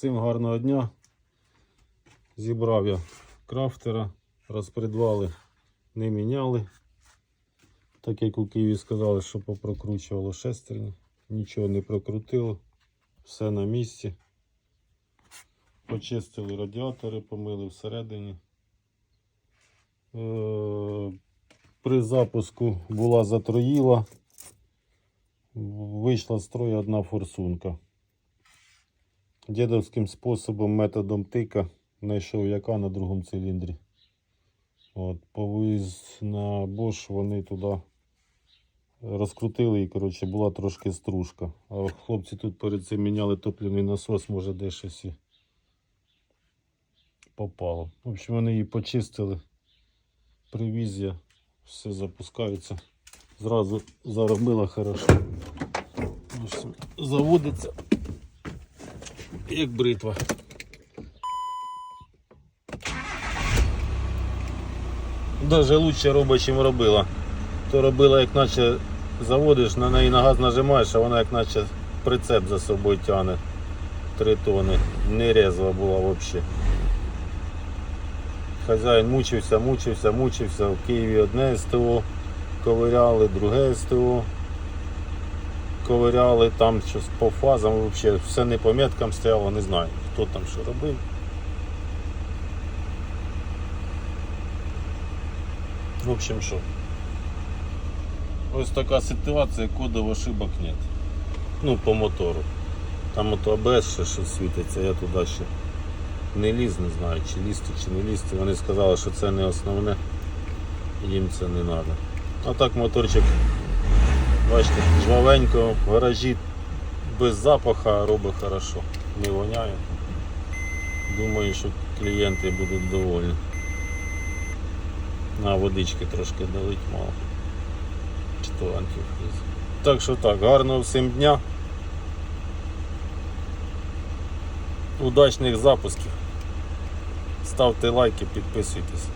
Всім гарного дня. Зібрав я крафтера, розпредвали не міняли. Так як у Києві сказали, що попрокручувало шестерні. Нічого не прокрутило. Все на місці. Почистили радіатори, помили всередині. Е, При запуску була затроїла. Вийшла з строю одна форсунка. Дідовським способом, методом тика, знайшов яка на другому циліндрі. От, повіз на Bosch, вони туди розкрутили і, коротше, була трошки стружка. А хлопці тут перед цим міняли топливний насос, може де щось і попало. В общем, вони її почистили. Привіз я, все запускається. Зразу заробила хорошо. Заводиться як бритва. Даже лучше робить, чим робила. То робила, як наче заводиш, на неї на газ нажимаєш, а вона як наче прицеп за собою тягне. Три тони. Не резва була взагалі. Хазяїн мучився, мучився, мучився. В Києві одне СТО ковиряли, друге СТО ковиряли, там щось по фазам, взагалі все не по меткам стояло, не знаю, хто там що робив. В общем, що. Ось така ситуація, кодов ошибок нет. Ну, по мотору. Там ото АБС ще щось світиться, я туди ще не ліз, не знаю, чи лізти, чи не лізти. Вони сказали, що це не основне, їм це не треба. А так моторчик Бачите, жвавенько, в гаражі без запаха робить хорошо, не воняє. Думаю, що клієнти будуть довольні. На водички трошки долить мало. Чи то антифриз. Так що так, гарного всім дня. Удачних запусків. Ставте лайки, підписуйтесь.